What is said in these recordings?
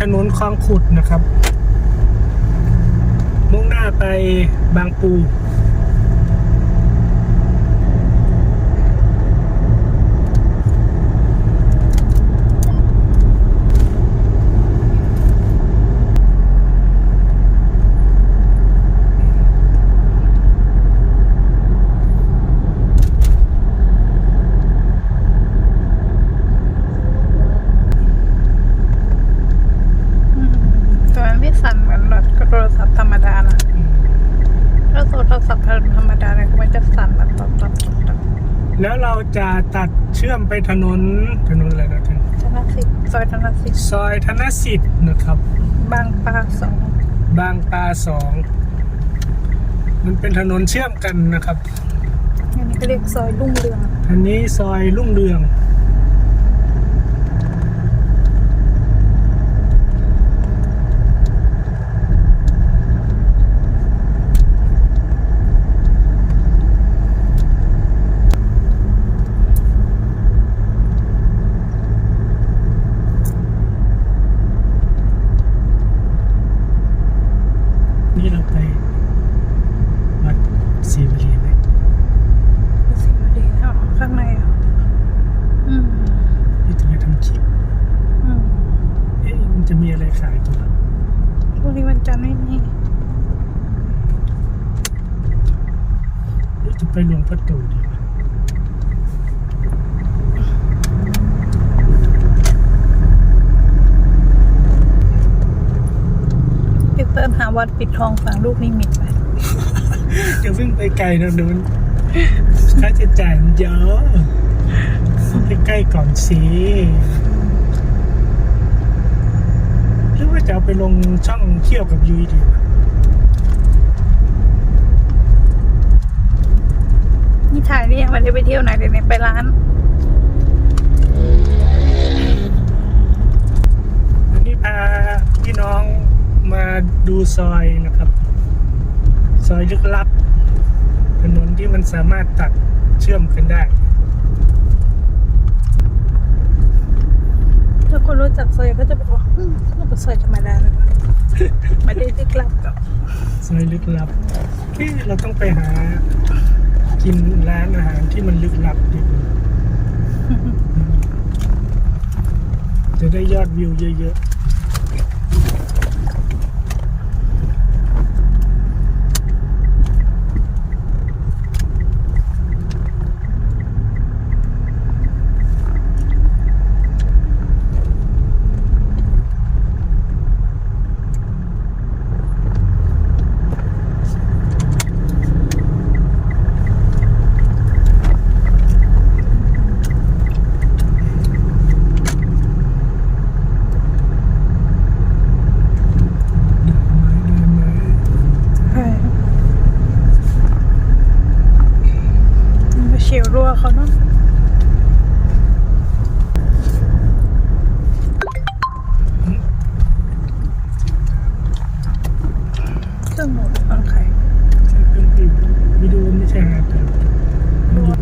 ถนนคลองขุดนะครับ มุ่งหน้าไปบางปู อืมแต่มันไม่สั่นเหมือนรถโทรศัพท์ธรรมดานะถ้าโทรศัพท์ธรรมดาเนี่ยมันจะสั่นแบบตบตบตบตบ แล้วเราจะตัดเชื่อมไปถนนถนนอะไรนะถึงธนสิทธิ์ซอยธนสิทธิ์ซอยธนสิทธิ์นะครับ บางปลาสองบางปลาสองมันเป็นถนนเชื่อมกันนะครับ อันนี้ก็เรียกซอยรุ่งเรือง อันนี้ซอยรุ่งเรือง นี่เราไปวัดศรีวลีไหม สิบดีเท่าข้างในอะอืม ที่จะไปทำคลิป อืม เอ๊ะมันจะมีอะไรขายตัว พรุ่งนี้วันจันทร์ ไม่มีหรือจะไปหลวงพ่อตู่ดีวะพี่เติ้ลหาวัดปิดทองฝั่งลูกนิมิตไปจะวิ่งไปไกลนะเดี๋ยวมันค่าใช้จ่ายมันเยอะใกล้ๆก่อนสิหรือว่า จะเอาไปลงช่องเที่ยวกับยุ้ยดีวะนี่ถ่ายนี่ยังไม่ได้ไปเที่ยวไหนเลยเนี่ยไปร้าน วันนี้พาพี่น้องมาดูซอยนะครับ ซอยลึกลับ ถนนที่มันสามารถตัดเชื่อมกันได้ ถ้าคนรู้จักซอยก็จะบอกว่าอืมนี่ก็ซอยธรรมดาเลยวะไม่ได้ลึกลับกับซอยลึกลับที่เราต้องไปหา กินร้านอาหารที่มันลึกลับดีกว่าจะได้ยอดวิวเยอะๆเดินไหมเดินไหม ใช่ มันมาเฉียวรัวเขาเนาะเครื่องหมูฟังไข่ใช่เครื่องพิมพ์วิดีโอไม่ใช่ฮาร์ดดิสก์มันอยู่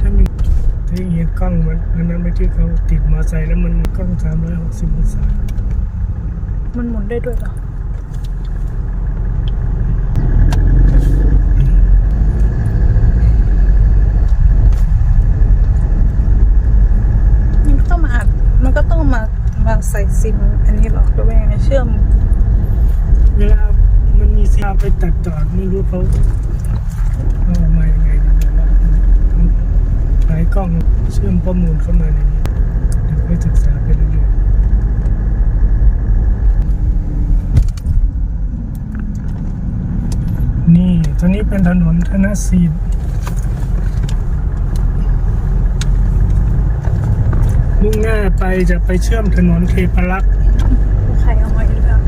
ถ้ามีถ้าอย่างเงี้ย กล้องมันอันนั้นไม่ที่เขาติดมอไซค์แล้วมันกล้องสามร้อยหกสิบองศามันหมุนได้ด้วยเหรอมันก็ต้องมาอัดมันก็ต้องมามาใส่ซิม อันนี้หรอหรือว่ายังไงเชื่อมเวลามันมีซีไปตัดต่อไม่รู้เขา เอาออกกล้องเชื่อมข้อมูลเข้ามาในนี้เดี๋ยวไปศึกษาไปเรื่อยๆนี่ตอนนี้เป็นถนนธนศีลมุ่งหน้าไปจะไปเชื่อมถนนเทพรักษ์ใครเอาไว้เรื่อง